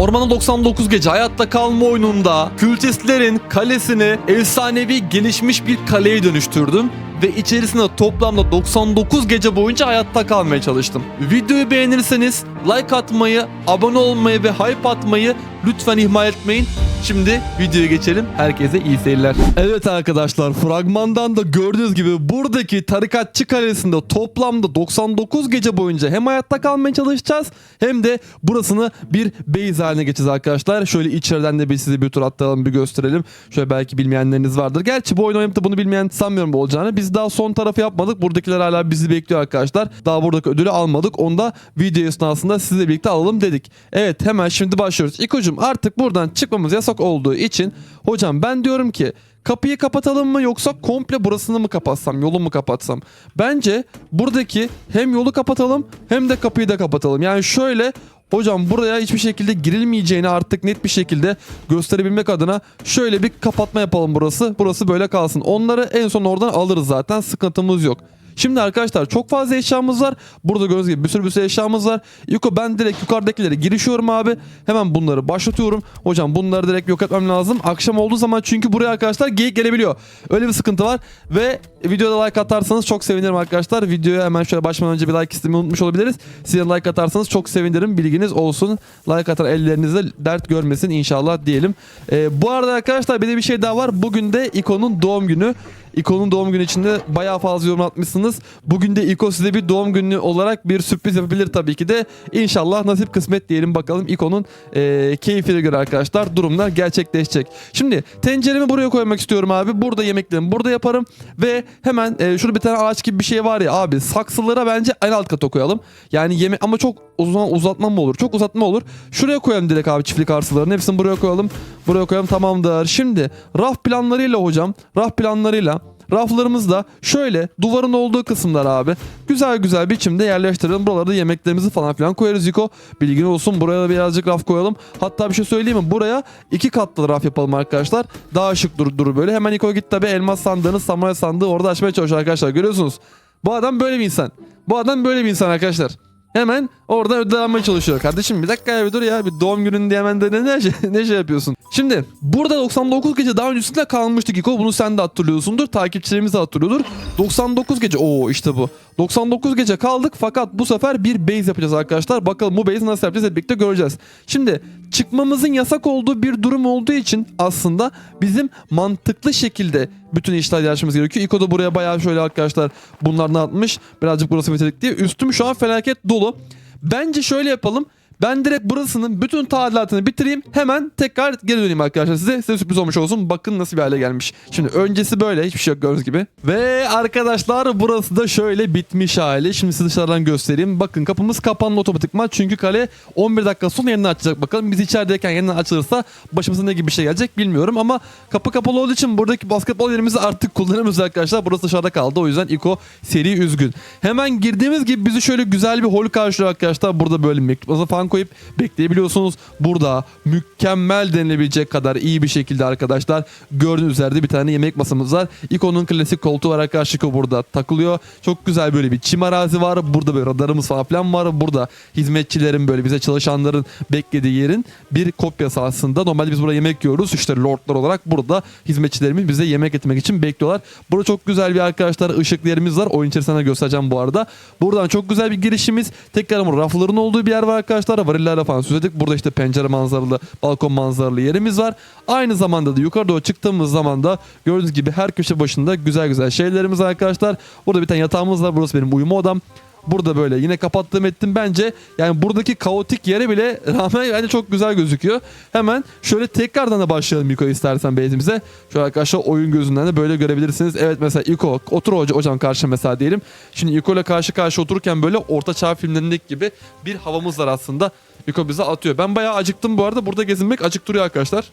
Ormanda 99 Gece hayatta kalma oyununda kültistlerin kalesini efsanevi gelişmiş bir kaleye dönüştürdüm ve içerisinde toplamda 99 gece boyunca hayatta kalmaya çalıştım. Videoyu beğenirseniz like atmayı, abone olmayı ve hype atmayı lütfen ihmal etmeyin. Şimdi videoya geçelim. Herkese iyi seyirler. Evet arkadaşlar fragmandan da gördüğünüz gibi buradaki tarikatçı kalesinde toplamda 99 gece boyunca hem hayatta kalmaya çalışacağız hem de burasını bir base haline geçeceğiz arkadaşlar. Şöyle içeriden de bir size bir tur atlayalım bir gösterelim. Şöyle belki bilmeyenleriniz vardır. Gerçi bu oyunu oynayıp bunu bilmeyen sanmıyorum olacağını. Biz daha son tarafı yapmadık. Buradakiler hala bizi bekliyor arkadaşlar. Daha buradaki ödülü almadık. Onu da video esnasında sizle birlikte alalım dedik. Evet hemen şimdi başlıyoruz. İkocuğum artık buradan çıkmamız yasak olduğu için hocam ben diyorum ki kapıyı kapatalım mı yoksa komple burasını mı kapatsam yolu mu kapatsam? Bence buradaki hem yolu kapatalım hem de kapıyı da kapatalım. Yani şöyle Hocam buraya hiçbir şekilde girilmeyeceğini artık net bir şekilde gösterebilmek adına şöyle bir kapatma yapalım burası. Burası böyle kalsın. Onları en son oradan alırız zaten. Sıkıntımız yok. Şimdi arkadaşlar çok fazla eşyamız var. Burada gördüğünüz gibi bir sürü bir sürü eşyamız var. Yuko ben direkt yukarıdakilere girişiyorum abi. Hemen bunları başlatıyorum. Hocam bunları direkt yok etmem lazım. Akşam olduğu zaman çünkü buraya arkadaşlar geyik gelebiliyor. Öyle bir sıkıntı var. Ve videoda like atarsanız çok sevinirim arkadaşlar. Videoya hemen şöyle başlamadan önce bir like istemeyi unutmuş olabiliriz. Size like atarsanız çok sevinirim. Bilginiz olsun. Like atar ellerinizde dert görmesin inşallah diyelim. Ee, bu arada arkadaşlar bir de bir şey daha var. Bugün de İko'nun doğum günü. İko'nun doğum günü içinde bayağı fazla yorum atmışsınız. Bugün de İko size bir doğum günü olarak bir sürpriz yapabilir tabii ki de. İnşallah nasip kısmet diyelim bakalım İko'nun e, keyfine göre arkadaşlar durumlar gerçekleşecek. Şimdi tenceremi buraya koymak istiyorum abi. Burada yemeklerimi burada yaparım. Ve hemen e, şurada bir tane ağaç gibi bir şey var ya abi saksılara bence en alt kata koyalım. Yani yemek ama çok uzun uzatma mı olur? Çok uzatma olur. Şuraya koyalım direkt abi çiftlik arsalarını. Hepsini buraya koyalım. Buraya koyalım tamamdır. Şimdi raf planlarıyla hocam. Raf planlarıyla Raflarımız da şöyle duvarın olduğu kısımlar abi. Güzel güzel biçimde yerleştirelim. Buralarda yemeklerimizi falan filan koyarız Yiko. Bilgin olsun buraya da birazcık raf koyalım. Hatta bir şey söyleyeyim mi? Buraya iki katlı raf yapalım arkadaşlar. Daha şık durur, durur böyle. Hemen Yiko git tabi elmas sandığını samuray sandığı orada açmaya çalışıyor arkadaşlar. Görüyorsunuz. Bu adam böyle bir insan. Bu adam böyle bir insan arkadaşlar. Hemen oradan ödül çalışıyor. Kardeşim bir dakika ya bir dur ya. Bir doğum günün diye hemen de ne, ne, şey, ne şey yapıyorsun. Şimdi burada 99 gece daha öncesinde kalmıştık İko. Bunu sen de hatırlıyorsundur. Takipçilerimiz de hatırlıyordur. 99 gece. Oo işte bu. 99 gece kaldık fakat bu sefer bir base yapacağız arkadaşlar. Bakalım bu base nasıl yapacağız hep birlikte göreceğiz. Şimdi çıkmamızın yasak olduğu bir durum olduğu için aslında bizim mantıklı şekilde bütün işler yaşamamız gerekiyor. İko da buraya bayağı şöyle arkadaşlar bunlardan atmış. Birazcık burası bitirdik diye. Üstüm şu an felaket dolu. Bence şöyle yapalım. Ben direkt burasının bütün tadilatını bitireyim. Hemen tekrar geri döneyim arkadaşlar size. Size sürpriz olmuş olsun. Bakın nasıl bir hale gelmiş. Şimdi öncesi böyle. Hiçbir şey yok gördüğünüz gibi. Ve arkadaşlar burası da şöyle bitmiş hali. Şimdi size dışarıdan göstereyim. Bakın kapımız kapandı otomatikman. Çünkü kale 11 dakika sonra yeniden açacak bakalım. Biz içerideyken yeniden açılırsa başımıza ne gibi bir şey gelecek bilmiyorum. Ama kapı kapalı olduğu için buradaki basketbol yerimizi artık kullanamıyoruz arkadaşlar. Burası dışarıda kaldı. O yüzden Iko seri üzgün. Hemen girdiğimiz gibi bizi şöyle güzel bir hol karşılıyor arkadaşlar. Burada böyle mektup falan koyup bekleyebiliyorsunuz. Burada mükemmel denilebilecek kadar iyi bir şekilde arkadaşlar gördüğünüz üzere bir tane yemek masamız var. İkonun klasik koltuğu var arkadaşlar burada takılıyor. Çok güzel böyle bir çim arazi var. Burada böyle radarımız falan filan var. Burada hizmetçilerin böyle bize çalışanların beklediği yerin bir kopyası aslında. Normalde biz burada yemek yiyoruz. İşte lordlar olarak burada hizmetçilerimiz bize yemek etmek için bekliyorlar. Burada çok güzel bir arkadaşlar ışıklı yerimiz var. Oyun içerisinde göstereceğim bu arada. Buradan çok güzel bir girişimiz. Tekrar rafların olduğu bir yer var arkadaşlar. Varillerle falan süsledik. Burada işte pencere manzaralı, balkon manzaralı yerimiz var. Aynı zamanda da yukarı doğru çıktığımız zaman da gördüğünüz gibi her köşe başında güzel güzel şeylerimiz var arkadaşlar. Burada bir tane yatağımız var. Burası benim uyuma odam. Burada böyle yine kapattım ettim bence yani buradaki kaotik yere bile rağmen bence çok güzel gözüküyor. Hemen şöyle tekrardan da başlayalım Yuko istersen base'imize. Şöyle arkadaşlar oyun gözünden de böyle görebilirsiniz. Evet mesela Yuko otur hoca, hocam karşı mesela diyelim. Şimdi Yuko ile karşı karşı otururken böyle orta çağ filmlerindeki gibi bir havamız var aslında. Yuko bize atıyor. Ben bayağı acıktım bu arada. Burada gezinmek acık duruyor arkadaşlar.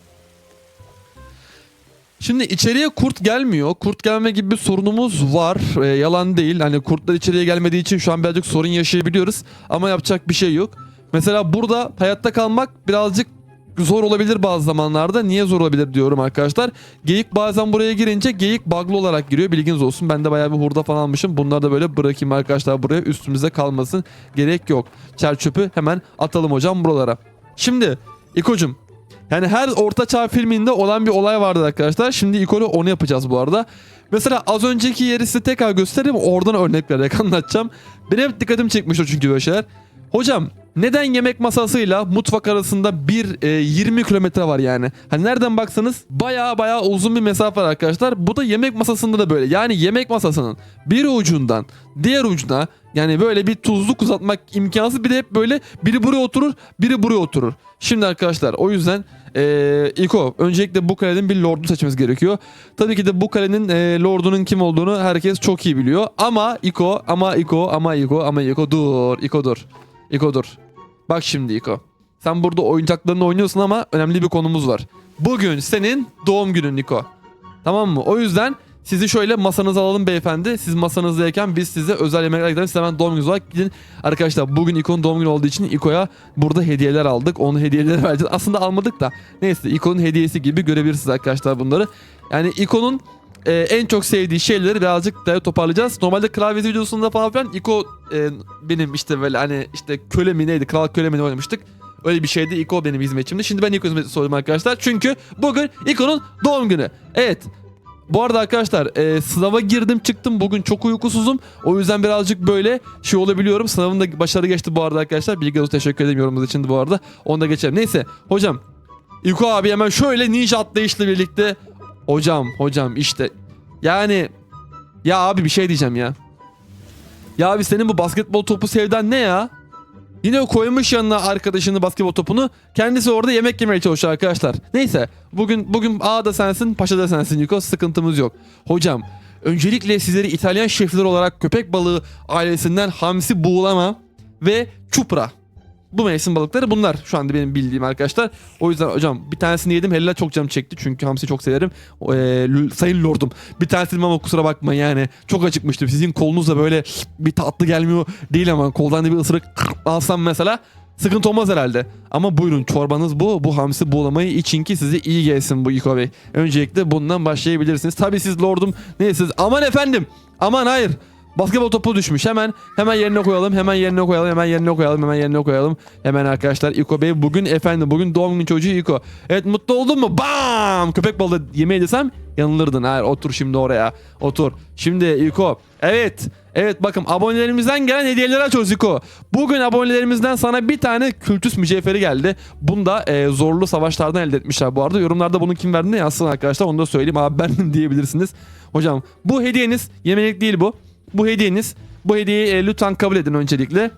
Şimdi içeriye kurt gelmiyor. Kurt gelme gibi bir sorunumuz var. Ee, yalan değil. Hani kurtlar içeriye gelmediği için şu an birazcık sorun yaşayabiliyoruz. Ama yapacak bir şey yok. Mesela burada hayatta kalmak birazcık zor olabilir bazı zamanlarda. Niye zor olabilir diyorum arkadaşlar. Geyik bazen buraya girince geyik bug'lı olarak giriyor. Bilginiz olsun. Ben de bayağı bir hurda falan almışım. Bunları da böyle bırakayım arkadaşlar buraya. Üstümüze kalmasın. Gerek yok. Çer çöpü hemen atalım hocam buralara. Şimdi İko'cum yani her ortaçağ filminde olan bir olay vardı arkadaşlar. Şimdi İko'lu onu yapacağız bu arada. Mesela az önceki yeri size tekrar göstereyim. Oradan örnek vererek anlatacağım. Benim hep dikkatimi çekmişti çünkü böyle şeyler. Hocam neden yemek masasıyla mutfak arasında bir e, 20 kilometre var yani? Hani nereden baksanız baya baya uzun bir mesafe var arkadaşlar. Bu da yemek masasında da böyle. Yani yemek masasının bir ucundan diğer ucuna yani böyle bir tuzluk uzatmak imkansız. Bir de hep böyle biri buraya oturur biri buraya oturur. Şimdi arkadaşlar o yüzden ee, İko öncelikle bu kalenin bir lordu seçmemiz gerekiyor. Tabii ki de bu kalenin e, lordunun kim olduğunu herkes çok iyi biliyor. Ama İko, ama İko, ama İko, ama İko dur. İko dur. İko dur. Bak şimdi İko. Sen burada oyuncaklarını oynuyorsun ama önemli bir konumuz var. Bugün senin doğum günün Niko. Tamam mı? O yüzden sizi şöyle masanıza alalım beyefendi. Siz masanızdayken biz size özel yemekler gidelim. Siz hemen doğum gününüz olarak gidin. Arkadaşlar bugün İko'nun doğum günü olduğu için İko'ya burada hediyeler aldık. Onu hediyeleri vereceğiz. Aslında almadık da. Neyse İko'nun hediyesi gibi görebilirsiniz arkadaşlar bunları. Yani İko'nun e, en çok sevdiği şeyleri birazcık daha toparlayacağız. Normalde klavye videosunda falan filan İko e, benim işte böyle hani işte köle mi neydi? Kral köle mi oynamıştık. Öyle bir şeydi. İko benim hizmetçimdi. Şimdi ben İko hizmetçisi oldum arkadaşlar. Çünkü bugün İko'nun doğum günü. Evet. Bu arada arkadaşlar e, sınava girdim çıktım. Bugün çok uykusuzum. O yüzden birazcık böyle şey olabiliyorum. Sınavım da başarılı geçti bu arada arkadaşlar. Bilgi olsun teşekkür ederim yorumunuz için bu arada. Onu da geçelim. Neyse hocam. İko abi hemen şöyle ninja atlayışla birlikte. Hocam hocam işte. Yani ya abi bir şey diyeceğim ya. Ya abi senin bu basketbol topu sevdan ne ya? Yine koymuş yanına arkadaşını basketbol topunu. Kendisi orada yemek yemeye çalışıyor arkadaşlar. Neyse bugün bugün A da sensin paşa da sensin Yuko sıkıntımız yok. Hocam öncelikle sizleri İtalyan şefler olarak köpek balığı ailesinden hamsi buğulama ve çupra. Bu mevsim balıkları bunlar şu anda benim bildiğim arkadaşlar. O yüzden hocam bir tanesini yedim. Helal çok canım çekti çünkü hamsi çok severim. E, l- sayın lordum bir tanesini ama kusura bakma yani. Çok acıkmıştım. Sizin kolunuzda böyle bir tatlı gelmiyor değil ama koldan da bir ısırık alsam mesela sıkıntı olmaz herhalde. Ama buyurun çorbanız bu. Bu hamsi buğulamayı için ki size iyi gelsin bu İko Bey. Öncelikle bundan başlayabilirsiniz. Tabii siz lordum neysiniz? Aman efendim. Aman hayır. Basketbol topu düşmüş. Hemen hemen yerine koyalım. Hemen yerine koyalım. Hemen yerine koyalım. Hemen yerine koyalım. Hemen arkadaşlar İko Bey bugün efendim bugün doğum günü çocuğu İko. Evet mutlu oldun mu? Bam! Köpek balığı yemeği desem yanılırdın. Hayır otur şimdi oraya. Otur. Şimdi İko. Evet. Evet bakın abonelerimizden gelen hediyeleri açıyoruz İko. Bugün abonelerimizden sana bir tane kültüs mücevheri geldi. Bunu da e, zorlu savaşlardan elde etmişler bu arada. Yorumlarda bunu kim verdiğini yazsın arkadaşlar. Onu da söyleyeyim. Abi bendim diyebilirsiniz. Hocam bu hediyeniz yemelik değil bu. Bu hediyeniz. Bu hediyeyi e, lütfen kabul edin öncelikle.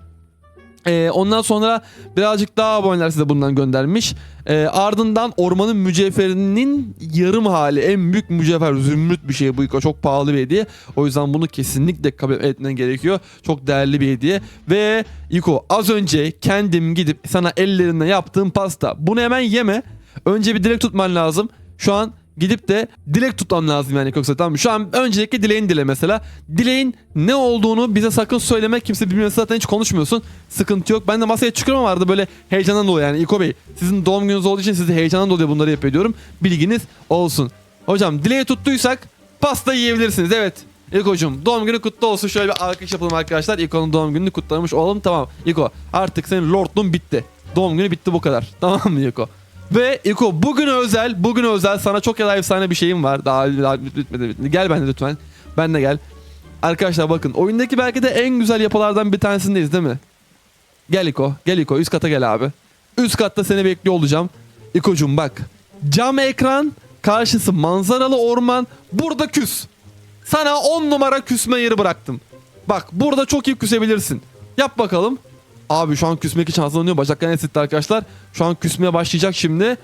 E, ondan sonra birazcık daha aboneler size bundan göndermiş. E, ardından ormanın mücevherinin yarım hali en büyük mücevher zümrüt bir şey bu çok pahalı bir hediye. O yüzden bunu kesinlikle kabul etmen gerekiyor. Çok değerli bir hediye. Ve İko az önce kendim gidip sana ellerinde yaptığım pasta. Bunu hemen yeme. Önce bir dilek tutman lazım. Şu an gidip de dilek tutmam lazım yani yoksa tamam? Şu an öncelikle dileğin dile mesela. Dileğin ne olduğunu bize sakın söyleme. Kimse bilmiyorsa zaten hiç konuşmuyorsun. Sıkıntı yok. Ben de masaya çıkıyorum vardı böyle heyecandan dolayı yani İko Bey. Sizin doğum gününüz olduğu için sizi heyecandan dolayı bunları yapıyor diyorum. Bilginiz olsun. Hocam dileği tuttuysak pasta yiyebilirsiniz. Evet. İko'cum doğum günü kutlu olsun. Şöyle bir alkış yapalım arkadaşlar. İko'nun doğum gününü kutlamış olalım. Tamam. İko artık senin lordluğun bitti. Doğum günü bitti bu kadar. Tamam mı İko? Ve İko bugün özel, bugün özel sana çok ya efsane bir şeyim var. Daha, daha bitmedi. Gel ben de lütfen. Ben de gel. Arkadaşlar bakın oyundaki belki de en güzel yapılardan bir tanesindeyiz değil mi? Gel İko, gel İko üst kata gel abi. Üst katta seni bekliyor olacağım. İko'cum bak. Cam ekran, karşısı manzaralı orman. Burada küs. Sana 10 numara küsme yeri bıraktım. Bak burada çok iyi küsebilirsin. Yap bakalım. Abi şu an küsmek için hazırlanıyor. Bacaklarını esitti arkadaşlar. Şu an küsmeye başlayacak şimdi.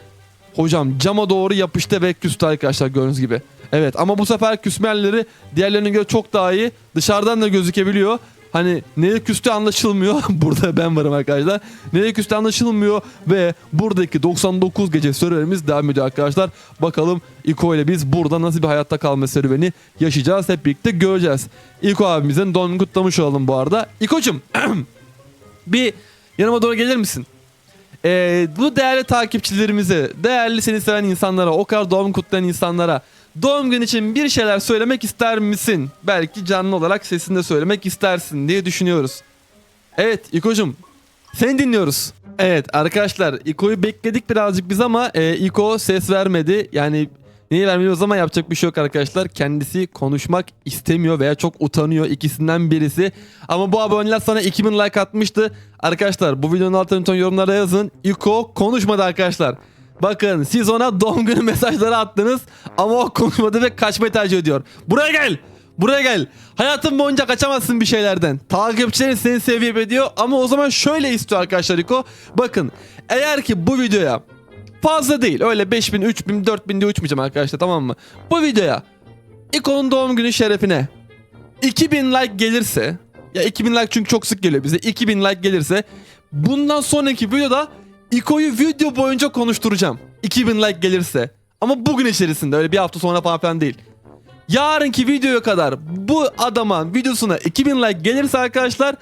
Hocam cama doğru yapıştı ve küstü arkadaşlar gördüğünüz gibi. Evet ama bu sefer küsme yerleri diğerlerine göre çok daha iyi. Dışarıdan da gözükebiliyor. Hani neye küstü anlaşılmıyor. Burada ben varım arkadaşlar. Neye küstü anlaşılmıyor ve buradaki 99 gece serüvenimiz devam ediyor arkadaşlar. Bakalım İko ile biz burada nasıl bir hayatta kalma serüveni yaşayacağız. Hep birlikte göreceğiz. İko abimizin doğum kutlamış olalım bu arada. İko'cum bir yanıma doğru gelir misin? Ee, bu değerli takipçilerimize, değerli seni seven insanlara, o kadar doğum kutlayan insanlara doğum günü için bir şeyler söylemek ister misin? Belki canlı olarak sesinde söylemek istersin diye düşünüyoruz. Evet İko'cum seni dinliyoruz. Evet arkadaşlar İko'yu bekledik birazcık biz ama e, İko ses vermedi. Yani neyi vermiyoruz ama yapacak bir şey yok arkadaşlar. Kendisi konuşmak istemiyor veya çok utanıyor ikisinden birisi. Ama bu aboneler sana 2000 like atmıştı. Arkadaşlar bu videonun altına lütfen yorumlara yazın. İko konuşmadı arkadaşlar. Bakın siz ona doğum günü mesajları attınız ama o konuşmadı ve kaçmayı tercih ediyor. Buraya gel. Buraya gel. Hayatın boyunca kaçamazsın bir şeylerden. Takipçilerin seni seviye ediyor ama o zaman şöyle istiyor arkadaşlar İko. Bakın eğer ki bu videoya fazla değil öyle 5000, 3000, 4000 diye uçmayacağım arkadaşlar tamam mı? Bu videoya İko'nun doğum günü şerefine 2000 like gelirse ya 2000 like çünkü çok sık geliyor bize 2000 like gelirse bundan sonraki videoda İko'yu video boyunca konuşturacağım. 2000 like gelirse. Ama bugün içerisinde öyle bir hafta sonra falan filan değil. Yarınki videoya kadar bu adama videosuna 2000 like gelirse arkadaşlar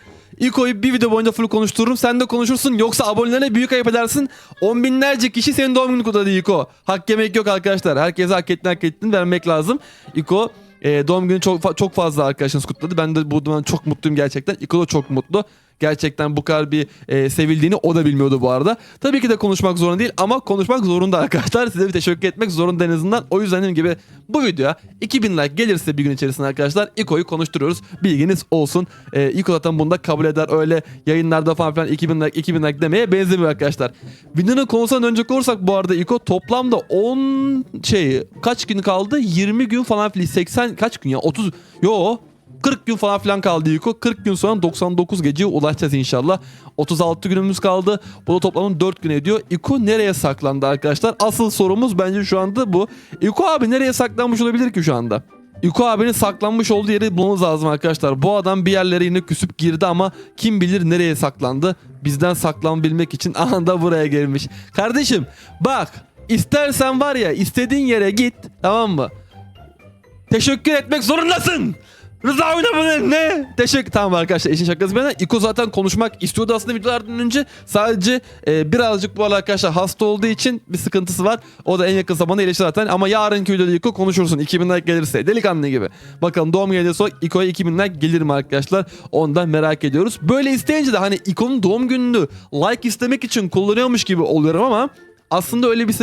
İko'yu bir video boyunca full konuştururum. Sen de konuşursun yoksa abonelerine büyük ayıp edersin. On binlerce kişi senin doğum gününü kutladı İko. Hak yemek yok arkadaşlar. Herkese hak ettiğini hak ettiğini vermek lazım. İko e, doğum günü çok çok fazla arkadaşınız kutladı. Ben de bu çok mutluyum gerçekten. İko da çok mutlu. Gerçekten bu kadar bir e, sevildiğini o da bilmiyordu bu arada. Tabii ki de konuşmak zorunda değil ama konuşmak zorunda arkadaşlar. Size bir teşekkür etmek zorunda en azından. O yüzden dediğim gibi bu videoya 2000 like gelirse bir gün içerisinde arkadaşlar İko'yu konuşturuyoruz. Bilginiz olsun. E, İko zaten bunu da kabul eder. Öyle yayınlarda falan filan 2000 like 2000 like demeye benzemiyor arkadaşlar. Videonun konusuna dönecek olursak bu arada İko toplamda 10 şey kaç gün kaldı? 20 gün falan filan 80 kaç gün ya 30 yo 40 gün falan filan kaldı Yuko. 40 gün sonra 99 geceye ulaşacağız inşallah. 36 günümüz kaldı. Bu da toplamda 4 gün ediyor. İko nereye saklandı arkadaşlar? Asıl sorumuz bence şu anda bu. İko abi nereye saklanmış olabilir ki şu anda? İko abinin saklanmış olduğu yeri bulmamız lazım arkadaşlar. Bu adam bir yerlere yine küsüp girdi ama kim bilir nereye saklandı. Bizden saklanabilmek için anında buraya gelmiş. Kardeşim bak istersen var ya istediğin yere git tamam mı? Teşekkür etmek zorundasın. Rıza oynamadı ne? Teşekkür tamam arkadaşlar işin şakası bir yana İko zaten konuşmak istiyordu aslında videolardan önce sadece e, birazcık bu arada arkadaşlar hasta olduğu için bir sıkıntısı var. O da en yakın zamanda iyileşti zaten ama yarınki videoda İko konuşursun 2000 like gelirse delikanlı gibi. Bakalım doğum gelirse İko'ya 2000 like gelir mi arkadaşlar onu da merak ediyoruz. Böyle isteyince de hani İko'nun doğum gününü like istemek için kullanıyormuş gibi oluyorum ama aslında öyle bir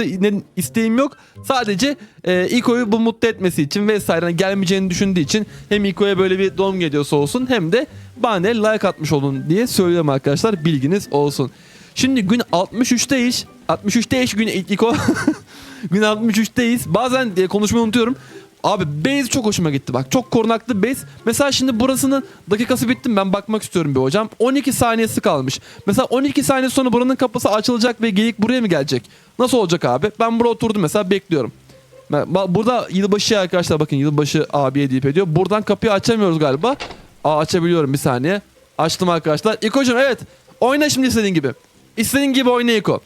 isteğim yok. Sadece e, İko'yu bu mutlu etmesi için vesaire hani gelmeyeceğini düşündüğü için hem İko'ya böyle bir doğum geliyorsa olsun hem de bana like atmış olun diye söylüyorum arkadaşlar. Bilginiz olsun. Şimdi gün 63'teyiz. 63'teyiz gün İko. gün 63'teyiz. Bazen e, konuşmayı unutuyorum. Abi base çok hoşuma gitti bak. Çok korunaklı base. Mesela şimdi burasının dakikası bitti mi? Ben bakmak istiyorum bir hocam. 12 saniyesi kalmış. Mesela 12 saniye sonra buranın kapısı açılacak ve geyik buraya mı gelecek? Nasıl olacak abi? Ben buraya oturdum mesela bekliyorum. Burada yılbaşı arkadaşlar bakın yılbaşı abiye deyip ediyor. Buradan kapıyı açamıyoruz galiba. Aa açabiliyorum bir saniye. Açtım arkadaşlar. İko'cum evet. Oyna şimdi istediğin gibi. İstediğin gibi oyna İko.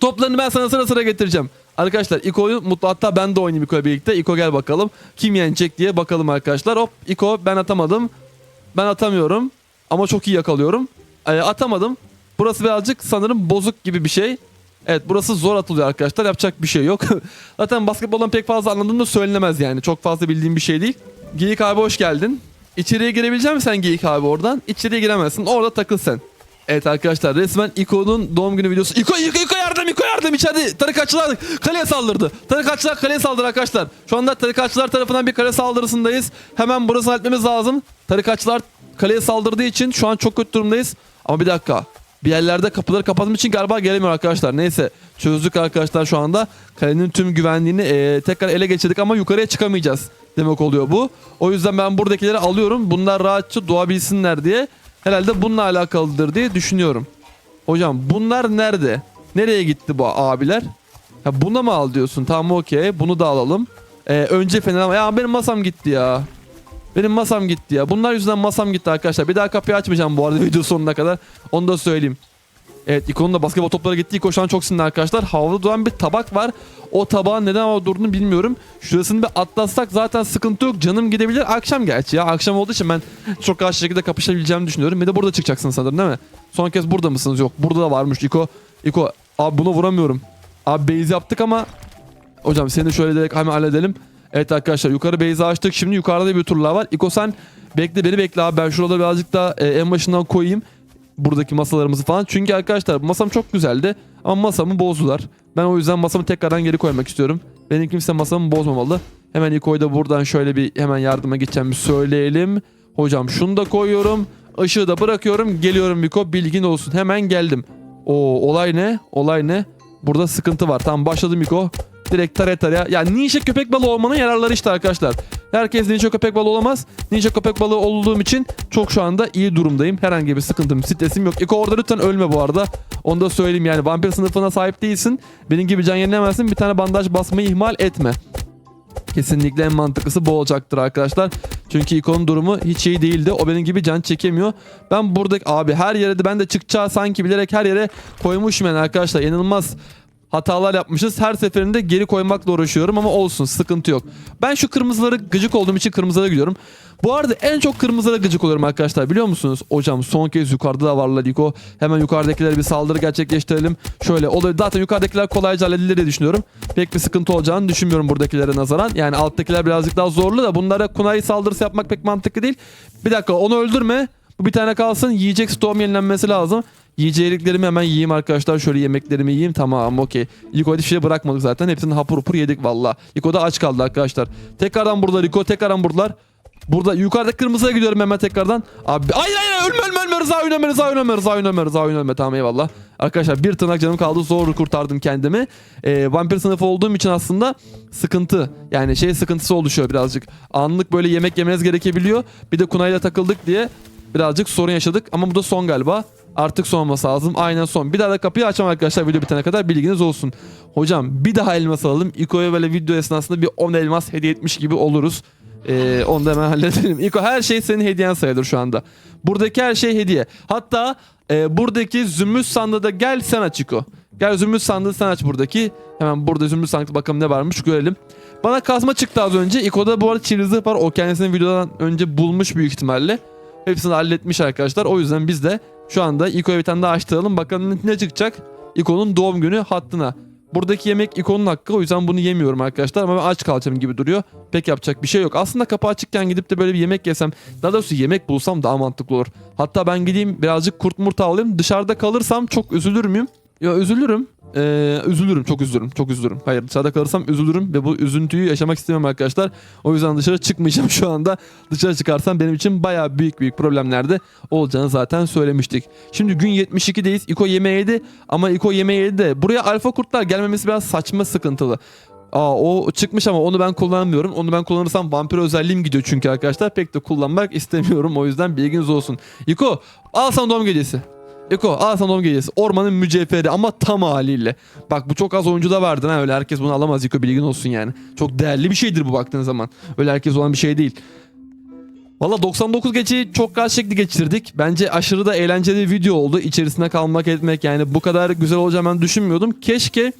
Toplarını ben sana sıra sıra getireceğim. Arkadaşlar İko'yu mutlu hatta ben de oynayayım İko'yla birlikte. İko gel bakalım. Kim yenecek diye bakalım arkadaşlar. Hop İko ben atamadım. Ben atamıyorum. Ama çok iyi yakalıyorum. Ee, atamadım. Burası birazcık sanırım bozuk gibi bir şey. Evet burası zor atılıyor arkadaşlar. Yapacak bir şey yok. Zaten basketboldan pek fazla anladığım da söylenemez yani. Çok fazla bildiğim bir şey değil. Geyik abi hoş geldin. İçeriye girebilecek misin sen Geyik abi oradan? İçeriye giremezsin. Orada takıl sen. Evet arkadaşlar resmen İko'nun doğum günü videosu. İko, İko, İko yardım, İko yardım. İçeride tarikatçılar kaleye saldırdı. Tarikatçılar kaleye saldırdı arkadaşlar. Şu anda tarikatçılar tarafından bir kale saldırısındayız. Hemen burası halletmemiz lazım. Tarikatçılar kaleye saldırdığı için şu an çok kötü durumdayız. Ama bir dakika. Bir yerlerde kapıları kapattığım için galiba gelemiyor arkadaşlar. Neyse çözdük arkadaşlar şu anda. Kalenin tüm güvenliğini eee, tekrar ele geçirdik ama yukarıya çıkamayacağız demek oluyor bu. O yüzden ben buradakileri alıyorum. Bunlar rahatça doğabilsinler diye. Herhalde bununla alakalıdır diye düşünüyorum. Hocam bunlar nerede? Nereye gitti bu abiler? Ha buna mı al diyorsun? Tamam okey. Bunu da alalım. Ee, önce fener ama ya benim masam gitti ya. Benim masam gitti ya. Bunlar yüzünden masam gitti arkadaşlar. Bir daha kapıyı açmayacağım bu arada video sonuna kadar. Onu da söyleyeyim. Evet ikonun da basketbol topları gitti. İko şu an çok sinirli arkadaşlar. Havada duran bir tabak var. O tabağın neden havada durduğunu bilmiyorum. Şurasını bir atlatsak zaten sıkıntı yok. Canım gidebilir. Akşam gerçi ya. Akşam olduğu için ben çok karşı şekilde kapışabileceğimi düşünüyorum. Bir de burada çıkacaksın sanırım değil mi? Son kez burada mısınız? Yok. Burada da varmış İko. İko abi buna vuramıyorum. Abi base yaptık ama Hocam seni şöyle direkt hemen halledelim. Evet arkadaşlar yukarı base'i açtık. Şimdi yukarıda bir turlar var. İko sen bekle beni bekle abi. Ben şurada birazcık daha e, en başından koyayım. Buradaki masalarımızı falan. Çünkü arkadaşlar masam çok güzeldi ama masamı bozdular. Ben o yüzden masamı tekrardan geri koymak istiyorum. Benim kimse masamı bozmamalı. Hemen İko'yu da buradan şöyle bir hemen yardıma gideceğimi söyleyelim. Hocam şunu da koyuyorum. Işığı da bırakıyorum. Geliyorum Miko. Bilgin olsun. Hemen geldim. O olay ne? Olay ne? Burada sıkıntı var. Tamam başladım Miko. Direkt tare tare. Yani ninja köpek balığı olmanın yararları işte arkadaşlar. Herkes ninja köpek balığı olamaz. Ninja köpek balığı olduğum için çok şu anda iyi durumdayım. Herhangi bir sıkıntım, stresim yok. İko orada lütfen ölme bu arada. Onu da söyleyeyim yani vampir sınıfına sahip değilsin. Benim gibi can yenilemezsin. Bir tane bandaj basmayı ihmal etme. Kesinlikle en mantıklısı bu olacaktır arkadaşlar. Çünkü ikonun durumu hiç iyi değildi. O benim gibi can çekemiyor. Ben buradaki abi her yere de ben de çıkacağı sanki bilerek her yere koymuşum yani arkadaşlar. Yanılmaz hatalar yapmışız. Her seferinde geri koymakla uğraşıyorum ama olsun sıkıntı yok. Ben şu kırmızıları gıcık olduğum için kırmızılara gidiyorum. Bu arada en çok kırmızılara gıcık oluyorum arkadaşlar biliyor musunuz? Hocam son kez yukarıda da varlar Liko. Hemen yukarıdakilere bir saldırı gerçekleştirelim. Şöyle olur. Zaten yukarıdakiler kolayca halledilir diye düşünüyorum. Pek bir sıkıntı olacağını düşünmüyorum buradakilere nazaran. Yani alttakiler birazcık daha zorlu da bunlara kunai saldırısı yapmak pek mantıklı değil. Bir dakika onu öldürme. Bu bir tane kalsın. Yiyecek stoğum yenilenmesi lazım. Yiyeceklerimi hemen yiyeyim arkadaşlar. Şöyle yemeklerimi yiyeyim. Tamam okey. Liko hiçbir şey bırakmadık zaten. Hepsini hapur hapur yedik valla. Liko da aç kaldı arkadaşlar. Tekrardan buradalar Liko. Tekrardan buradalar. Burada yukarıda kırmızıya gidiyorum hemen tekrardan. Abi hayır hayır ölme ölme ölme Rıza ölme Rıza ölme Rıza ölme Rıza ölme tamam eyvallah. Arkadaşlar bir tırnak canım kaldı zor kurtardım kendimi. Ee, vampir sınıfı olduğum için aslında sıkıntı yani şey sıkıntısı oluşuyor birazcık. Anlık böyle yemek yemeniz gerekebiliyor. Bir de kunayla takıldık diye birazcık sorun yaşadık ama bu da son galiba. Artık son olması lazım. Aynen son. Bir daha da kapıyı açacağım arkadaşlar video bitene kadar bilginiz olsun. Hocam bir daha elmas alalım. İko'ya böyle video esnasında bir 10 elmas hediye etmiş gibi oluruz. Ee, onu da hemen halledelim. İko her şey senin hediyen sayılır şu anda. Buradaki her şey hediye. Hatta e, buradaki zümrüt sandığı da gel sen aç İko. Gel zümrüt sandığı sen aç buradaki. Hemen burada zümrüt sandığı bakalım ne varmış görelim. Bana kazma çıktı az önce. İko'da bu arada çivri zırh var. O kendisini videodan önce bulmuş büyük ihtimalle. Hepsini halletmiş arkadaşlar. O yüzden biz de şu anda İko'ya bir tane daha açtıralım. Bakalım ne çıkacak. İko'nun doğum günü hattına. Buradaki yemek ikonun hakkı o yüzden bunu yemiyorum arkadaşlar ama ben aç kalacağım gibi duruyor. Pek yapacak bir şey yok. Aslında kapı açıkken gidip de böyle bir yemek yesem daha doğrusu yemek bulsam daha mantıklı olur. Hatta ben gideyim birazcık kurt murta alayım. Dışarıda kalırsam çok üzülür müyüm? Ya üzülürüm. Ee, üzülürüm çok üzülürüm çok üzülürüm. Hayır dışarıda kalırsam üzülürüm ve bu üzüntüyü yaşamak istemem arkadaşlar. O yüzden dışarı çıkmayacağım şu anda. Dışarı çıkarsam benim için baya büyük büyük problemlerde olacağını zaten söylemiştik. Şimdi gün 72'deyiz. İko yemeği yedi ama İko yemeği yedi de buraya alfa kurtlar gelmemesi biraz saçma sıkıntılı. Aa o çıkmış ama onu ben kullanmıyorum. Onu ben kullanırsam vampir özelliğim gidiyor çünkü arkadaşlar. Pek de kullanmak istemiyorum. O yüzden bilginiz olsun. İko al sana doğum gecesi. Eko al sana doğum gecesi. Ormanın mücevheri ama tam haliyle. Bak bu çok az oyuncuda vardı ha öyle herkes bunu alamaz Eko bilgin olsun yani. Çok değerli bir şeydir bu baktığın zaman. Öyle herkes olan bir şey değil. Valla 99 geceyi çok gerçekli geçirdik. Bence aşırı da eğlenceli bir video oldu. İçerisinde kalmak etmek yani bu kadar güzel olacağını ben düşünmüyordum. Keşke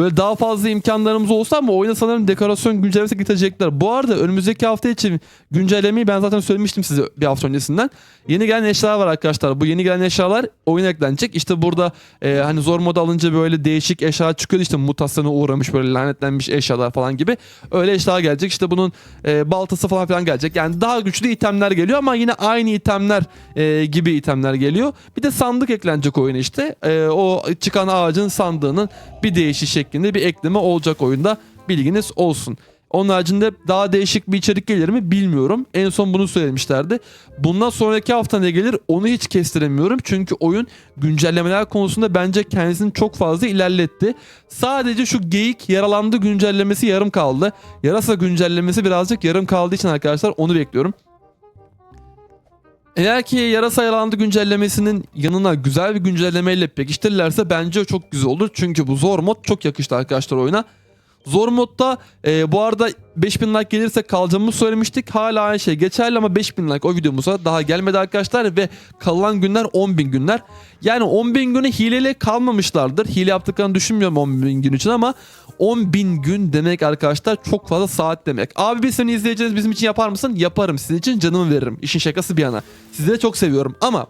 böyle daha fazla imkanlarımız olsa ama oyuna sanırım dekorasyon güncellemesi getirecekler. Bu arada önümüzdeki hafta için güncellemeyi ben zaten söylemiştim size bir hafta öncesinden. Yeni gelen eşyalar var arkadaşlar. Bu yeni gelen eşyalar oyuna eklenecek. İşte burada e, hani zor moda alınca böyle değişik eşya çıkıyordu. İşte mutasyona uğramış böyle lanetlenmiş eşyalar falan gibi. Öyle eşyalar gelecek. İşte bunun e, baltası falan filan gelecek. Yani daha güçlü itemler geliyor ama yine aynı itemler e, gibi itemler geliyor. Bir de sandık eklenecek oyuna işte. E, o çıkan ağacın sandığının bir değişik şeklinde bir ekleme olacak oyunda. Bilginiz olsun. Onun haricinde daha değişik bir içerik gelir mi bilmiyorum. En son bunu söylemişlerdi. Bundan sonraki hafta ne gelir onu hiç kestiremiyorum. Çünkü oyun güncellemeler konusunda bence kendisini çok fazla ilerletti. Sadece şu geyik yaralandı güncellemesi yarım kaldı. Yarasa güncellemesi birazcık yarım kaldığı için arkadaşlar onu bekliyorum. Eğer ki yarasa yaralandı güncellemesinin yanına güzel bir güncellemeyle pekiştirirlerse bence çok güzel olur. Çünkü bu zor mod çok yakıştı arkadaşlar oyuna. Zor modda e, bu arada 5000 like gelirse kalacağımızı söylemiştik. Hala aynı şey geçerli ama 5000 like o videomuza daha gelmedi arkadaşlar ve kalan günler 10.000 günler. Yani 10.000 günü hileyle kalmamışlardır. Hile yaptıklarını düşünmüyorum 10.000 gün için ama 10.000 gün demek arkadaşlar çok fazla saat demek. Abi biz seni izleyeceğiz bizim için yapar mısın? Yaparım sizin için canımı veririm. İşin şakası bir yana. Sizleri çok seviyorum ama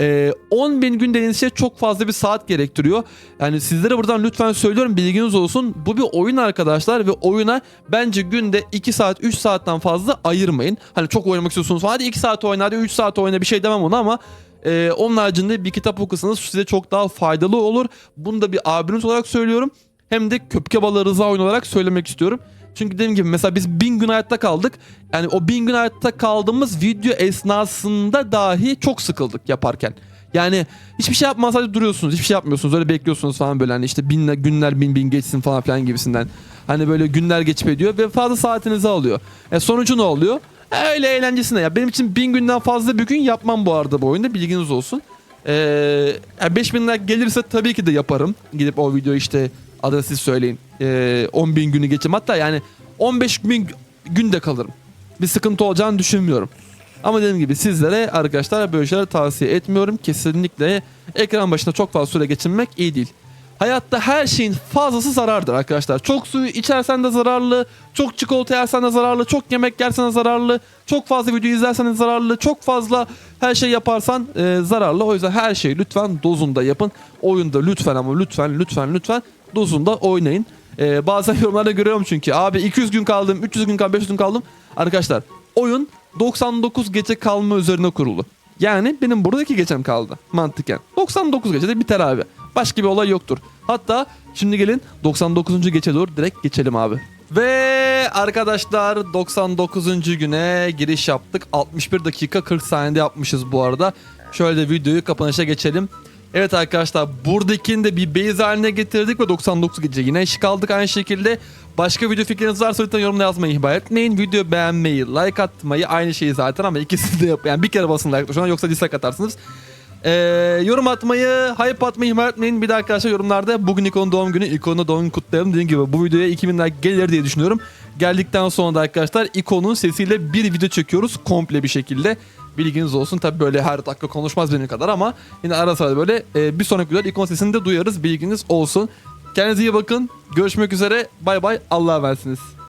ee, 10 bin gün dediğiniz şey çok fazla bir saat gerektiriyor. Yani sizlere buradan lütfen söylüyorum bilginiz olsun. Bu bir oyun arkadaşlar ve oyuna bence günde 2 saat 3 saatten fazla ayırmayın. Hani çok oynamak istiyorsunuz. Hadi 2 saat oyna hadi 3 saat oyna bir şey demem ona ama Ee, onun haricinde bir kitap okusanız size çok daha faydalı olur. Bunu da bir abiniz olarak söylüyorum. Hem de Köpke Balığı Rıza oyun olarak söylemek istiyorum. Çünkü dediğim gibi mesela biz bin gün hayatta kaldık. Yani o bin gün hayatta kaldığımız video esnasında dahi çok sıkıldık yaparken. Yani hiçbir şey yapmaz sadece duruyorsunuz. Hiçbir şey yapmıyorsunuz. Öyle bekliyorsunuz falan böyle hani işte binler, günler bin bin geçsin falan filan gibisinden. Hani böyle günler geçip ediyor ve fazla saatinizi alıyor. E sonucu ne oluyor? E öyle eğlencesine ya. Benim için bin günden fazla bir gün yapmam bu arada bu oyunda bilginiz olsun. Ee, 5000 like gelirse tabii ki de yaparım. Gidip o video işte adını siz söyleyin. Ee, 10 bin günü geçeyim. Hatta yani 15 bin günde kalırım. Bir sıkıntı olacağını düşünmüyorum. Ama dediğim gibi sizlere arkadaşlar böyle şeyler tavsiye etmiyorum. Kesinlikle ekran başında çok fazla süre geçirmek iyi değil. Hayatta her şeyin fazlası zarardır arkadaşlar. Çok suyu içersen de zararlı, çok çikolata yersen de zararlı, çok yemek yersen de zararlı, çok fazla video izlersen de zararlı, çok fazla her şey yaparsan e, zararlı. O yüzden her şeyi lütfen dozunda yapın. Oyunda lütfen ama lütfen lütfen lütfen dozunda oynayın. E, bazen yorumlarda görüyorum çünkü abi 200 gün kaldım, 300 gün kaldım, 500 gün kaldım. Arkadaşlar oyun 99 gece kalma üzerine kurulu. Yani benim burada iki gecem kaldı mantıken. 99 gecede biter abi. Başka bir olay yoktur. Hatta şimdi gelin 99. gece doğru direkt geçelim abi. Ve arkadaşlar 99. güne giriş yaptık. 61 dakika 40 saniyede yapmışız bu arada. Şöyle de videoyu kapanışa geçelim. Evet arkadaşlar buradakini de bir base haline getirdik ve 99 gece yine eşlik aldık aynı şekilde. Başka video fikriniz varsa lütfen yorumda yazmayı ihmal etmeyin. Video beğenmeyi, like atmayı aynı şeyi zaten ama ikisini de yap. Yani bir kere basın like tuşuna yoksa dislike atarsınız. Ee, yorum atmayı, hype atmayı ihmal etmeyin. Bir de arkadaşlar yorumlarda bugün İkon'un doğum günü. İkon'un doğum günü kutlayalım. Dediğim gibi bu videoya 2000 like gelir diye düşünüyorum. Geldikten sonra da arkadaşlar İkon'un sesiyle bir video çekiyoruz. Komple bir şekilde. Bilginiz olsun. Tabi böyle her dakika konuşmaz benim kadar ama yine ara sıra böyle e, bir sonraki videoda İkon sesini de duyarız. Bilginiz olsun. Kendinize iyi bakın. Görüşmek üzere. Bay bay. Allah'a emansınız.